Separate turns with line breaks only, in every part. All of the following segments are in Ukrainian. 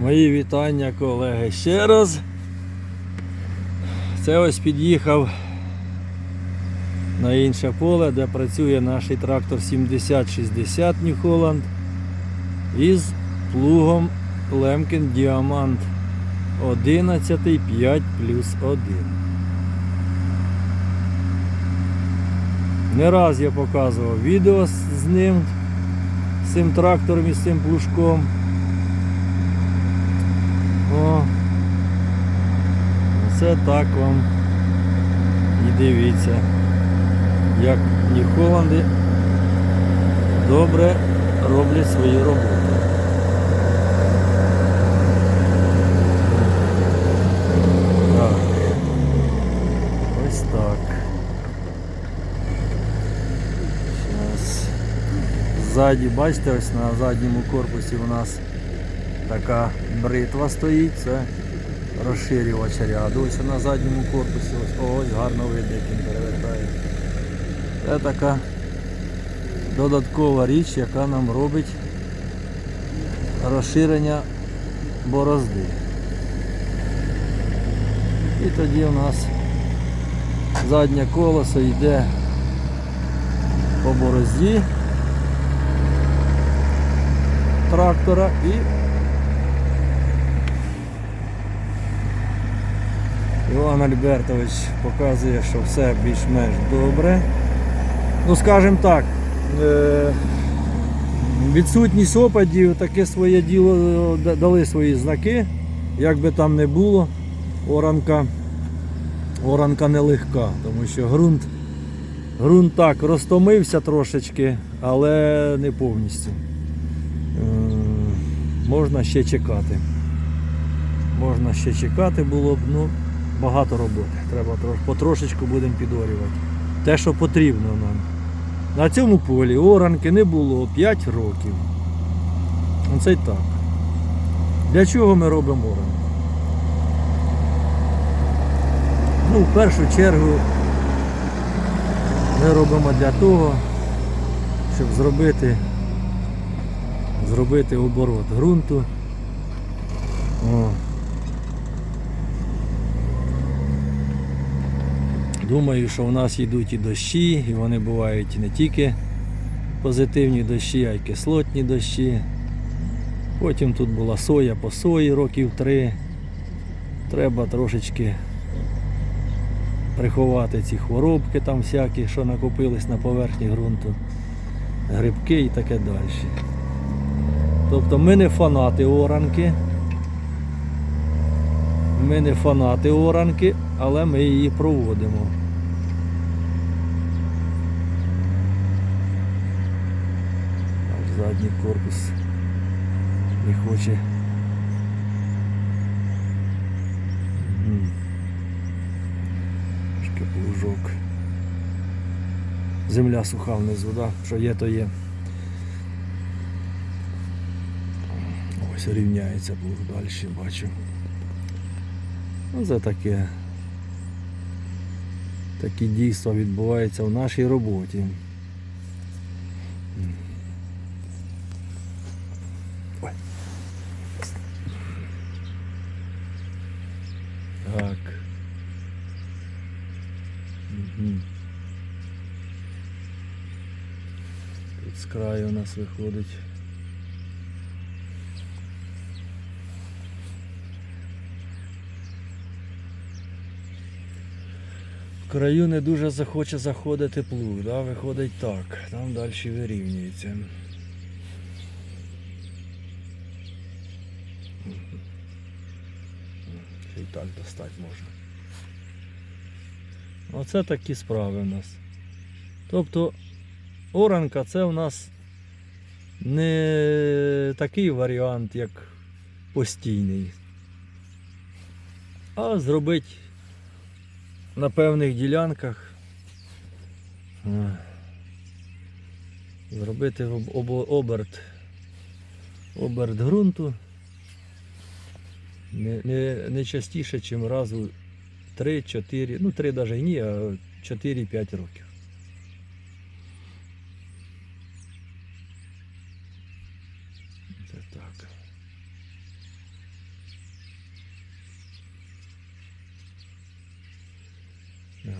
Мої вітання, колеги, ще раз. Це ось під'їхав на інше поле, де працює наш трактор 7060 New Holland із плугом Lemken Diamant 11 5 плюс 1. Не раз я показував відео з ним, з цим трактором і з цим плужком. О, це так вам і дивіться, як Ніхоланди добре роблять свою роботу. Так. Ось так. Зараз. Ззаді, бачите, ось на задньому корпусі у нас така бритва стоїть, це розширювач ряду. Ось на задньому корпусі, ось, ось гарно видно, як він перевертає. Це така додаткова річ, яка нам робить розширення борозди. І тоді у нас заднє колесо йде по борозді трактора і Іван Альбертович показує, що все більш-менш добре. Ну, скажімо так, е, відсутність опадів таке своє діло е, дали свої знаки, як би там не було, оранка, оранка нелегка, тому що ґрунт, ґрунт так розтомився трошечки, але не повністю. Е, Можна ще чекати. Можна ще чекати було б, ну, багато роботи. Треба потрошечку будемо підорювати. Те, що потрібно нам. На цьому полі оранки не було 5 років. Оце й так. Для чого ми робимо оранку? Ну, в першу чергу ми робимо для того, щоб зробити, зробити оборот ґрунту. О. Думаю, що в нас йдуть і дощі, і вони бувають не тільки позитивні дощі, а й кислотні дощі. Потім тут була соя по сої років три. Треба трошечки приховати ці хворобки там всякі, що накопились на поверхні ґрунту, грибки і таке далі. Тобто ми не фанати оранки. Ми не фанати оранки, але ми її проводимо. Задній корпус не хоче. Трошки плужок. Земля суха внизу, да? що є, то є. Ось рівняється плуг далі, бачу. Ну, це таке. Такі дійства відбуваються в нашій роботі. Ой. Так. Угу. Тут з краю у нас виходить. В краю не дуже захоче заходити плуг, да? виходить так, там далі вирівнюється. Й так достати можна. Оце такі справи в нас. Тобто оранка це у нас не такий варіант, як постійний. А зробити на певних ділянках зробити об- об- оберт, оберт ґрунту не не, не частіше, чим раз у 3-4, ну 3 навіть ні, а 4-5 років. Е.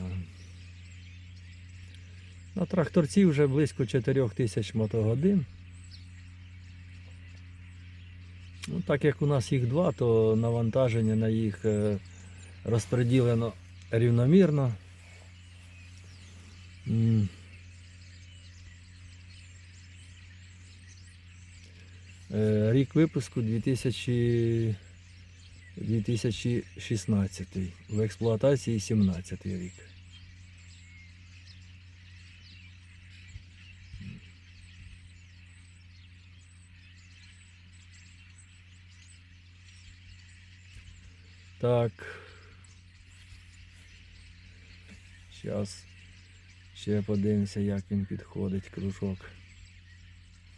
На тракторці вже близько 4 тисяч мотогодин. Ну, так як у нас їх два, то навантаження на їх е, розподілено рівномірно. Е, Рік випуску 2000, 2016. В експлуатації 17 рік. Так. Зараз ще подивимося, як він підходить, кружок.